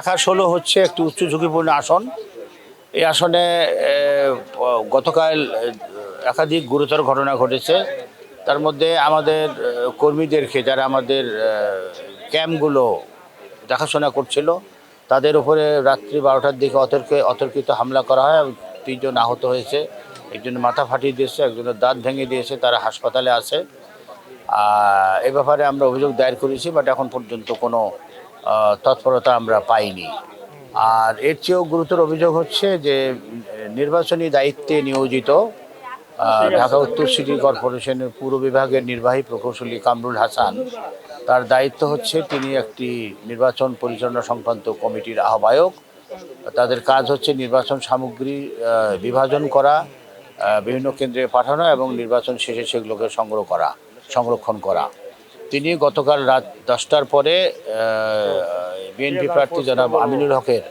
ঢাকা ষোলো হচ্ছে একটি উচ্চ ঝুঁকিপূর্ণ আসন। এই আসনে গতকাল একাধিক গুরুতর ঘটনা ঘটেছে। তার মধ্যে আমাদের কর্মীদেরকে যারা আমাদের ক্যাম্পগুলো দেখাশোনা করছিল, তাদের উপরে রাত্রি বারোটার দিকে অতর্ক, অতর্কিত হামলা করা হয়। তিনজন আহত হয়েছে। একজনের মাথা ফাটিয়ে দিয়েছে, একজনের দাঁত ভেঙে দিয়েছে, তারা হাসপাতালে আছে। এ ব্যাপারে আমরা অভিযোগ দায়ের করেছি, বাট এখন পর্যন্ত কোনো তৎপরতা আমরা পাইনি। আর এর চেয়েও গুরুতর অভিযোগ হচ্ছে যে, নির্বাচনী দায়িত্বে নিয়োজিত ঢাকা উত্তর সিটি কর্পোরেশনের পুর বিভাগের নির্বাহী প্রকৌশলী কামরুল হাসান। তার দায়িত্ব হচ্ছে তিনি একটি নির্বাচন পরিচালনা সংক্রান্ত কমিটির আহ্বায়ক। তাদের কাজ হচ্ছে নির্বাচন সামগ্রী বিভাজন করা বিভিন্ন কেন্দ্রে পাঠানো এবং নির্বাচন শেষে সেগুলোকে সংগ্রহ করা, সংরক্ষণ করা। তিনি গতকাল রাত দশটার পরে বিএনপি প্রার্থী জনাব আমিনুল হকের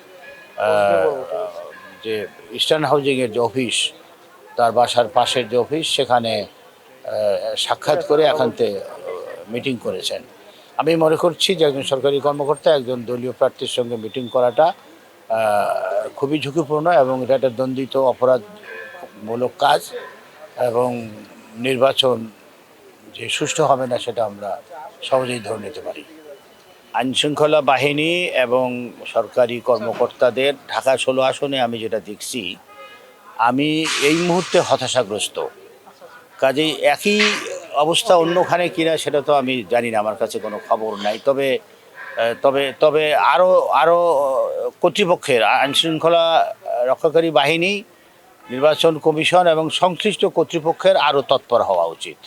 যে ইস্টার্ন হাউজিংয়ের যে অফিস, তার বাসার পাশের যে অফিস, সেখানে সাক্ষাৎ করে একান্তে মিটিং করেছেন। আমি মনে করছি যে একজন সরকারি কর্মকর্তা, একজন দলীয় প্রার্থীর সঙ্গে মিটিং করাটা খুবই ঝুঁকিপূর্ণ এবং এটা একটা দণ্ডিত অপরাধমূলক কাজ এবং নির্বাচন যে সুষ্ঠু হবে না সেটা আমরা সহজেই ধরে নিতে পারি। আইনশৃঙ্খলা বাহিনী এবং সরকারি কর্মকর্তাদের ঢাকা ষোলো আসনে আমি যেটা দেখছি, আমি এই মুহূর্তে হতাশাগ্রস্ত। কাজেই একই অবস্থা অন্যখানে কিনা সেটা তো আমি জানি না, আমার কাছে কোনো খবর নাই। তবে তবে তবে আরও আরও কর্তৃপক্ষের আইনশৃঙ্খলা রক্ষাকারী বাহিনী, নির্বাচন কমিশন এবং সংশ্লিষ্ট কর্তৃপক্ষের আরও তৎপর হওয়া উচিত।